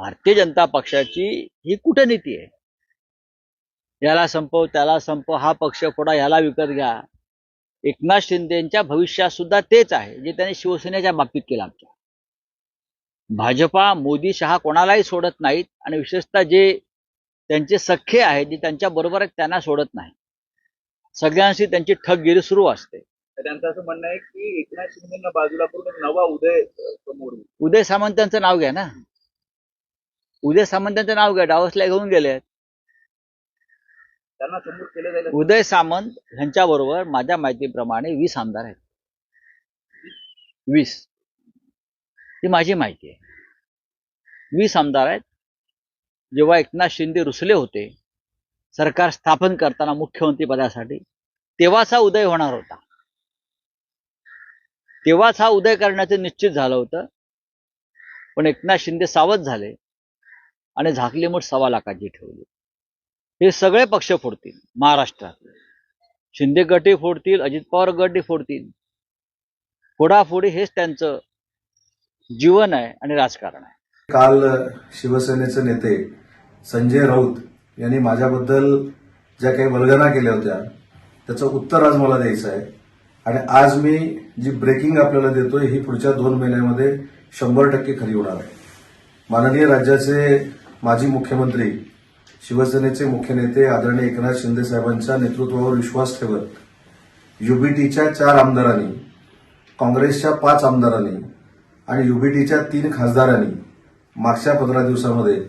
भारतीय जनता पक्षाची ही कूटनीती आहे. याला संपव त्याला संपव हा पक्ष फोडा ह्याला विकत घ्या. एकनाथ शिंदेच्या भविष्यात सुद्धा तेच आहे जे त्यांनी शिवसेनेच्या बाबतीत केलं आमच्या. भाजपा मोदी शहा कोणालाही सोडत नाहीत आणि विशेषतः जे त्यांचे सख्खे आहेत जे त्यांच्या बरोबर त्यांना सोडत नाही सगळ्यांशी त्यांची ठगगिरी सुरू असते. तर त्यांचं असं म्हणणं आहे की एकनाथ शिंदेना बाजूला करून नवा उदय. उदय सामंतांचं नाव घ्या ना. उदय सामंतांचं नाव घ्या डावसला घेऊन गेले. त्यांना समोर केलं जाईल. असं उदय सामंत ह्यांच्या बरोबर माझ्या माहितीप्रमाणे वीस आमदार आहेत. वीस. ही माझी माहिती आहे. वीस आमदार आहेत. जेव्हा एकनाथ शिंदे रुसले होते सरकार स्थापन करताना मुख्यमंत्री पदासाठी तेव्हाच हा उदय होणार होता. तेव्हाच हा उदय करण्याचं निश्चित झालं होतं. पण एकनाथ शिंदे सावध झाले. आणि झाकली मठ सव्वा लाखाची ठेवली. हे सगळे पक्ष फोडतील महाराष्ट्रात. शिंदे गटही फोडतील अजित पवार गटही फोडतील. फोडाफोडी हेच त्यांचं जीवन आहे आणि राजकारण आहे. काल शिवसेनेचे नेते संजय राऊत यांनी माझ्याबद्दल ज्या काही वल्गना केल्या होत्या त्याचं उत्तर आज मला द्यायचं आहे. आणि आज मी जी ब्रेकिंग आपल्याला देतोय ही पुढच्या दोन महिन्यामध्ये शंभर टक्के खरी होणार आहे. माननीय राज्याचे माजी मुख्यमंत्री शिवसेनेचे मुख्य नेते आदरणीय एकनाथ शिंदे साहेबांच्या नेतृत्वावर विश्वास ठेवत युबीटीच्या चार आमदारांनी काँग्रेसच्या पाच आमदारांनी आणि युबीटीच्या तीन खासदारांनी मागच्या पंधरा दिवसामध्ये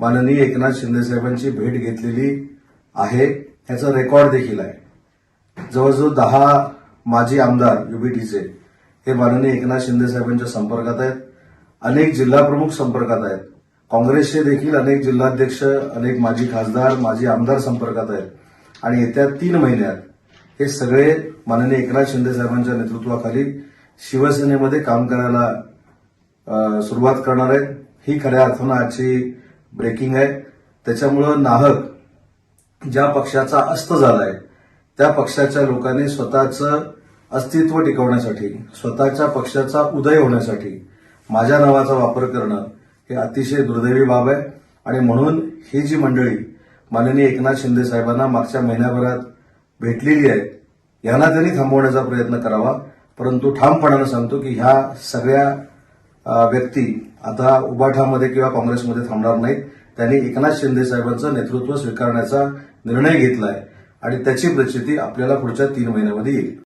माननीय एकनाथ शिंदे साहेबांची भेट घेतलेली आहे ह्याचा रेकॉर्ड देखील आहे. जवळजवळ दहा माजी आमदार युबीटीचे हे माननीय एकनाथ शिंदे साहेबांच्या संपर्कात आहेत. अनेक जिल्हाप्रमुख संपर्कात आहेत. काँग्रेसचे देखील अनेक जिल्हाध्यक्ष अनेक माजी खासदार माजी आमदार संपर्कात आहेत. आणि येत्या तीन महिन्यात हे सगळे माननीय एकनाथ शिंदे साहेबांच्या नेतृत्वाखाली शिवसेनेमध्ये काम करायला सुरुवात करणार आहेत. ही खऱ्या अर्थानं आजची ब्रेकिंग आहे. त्याच्यामुळं नाहक ज्या पक्षाचा अस्त झालाय त्या पक्षाच्या लोकांनी स्वतःचं अस्तित्व टिकवण्यासाठी स्वतःच्या पक्षाचा उदय होण्यासाठी माझ्या नावाचा वापर करणं हे अतिशय दुर्दैवी बाब आहे. आणि म्हणून ही जी मंडळी माननीय एकनाथ शिंदे साहेबांना मागच्या महिन्याभरात भेटलेली आहे यांना त्यांनी थांबवण्याचा प्रयत्न करावा. परंतु ठामपणानं सांगतो की ह्या सगळ्या व्यक्ती आता उबाठामध्ये किंवा काँग्रेसमध्ये थांबणार नाहीत. त्यांनी एकनाथ शिंदे साहेबांचं नेतृत्व स्वीकारण्याचा निर्णय घेतला आहे आणि त्याची प्रचिती आपल्याला पुढच्या तीन महिन्यामध्ये येईल.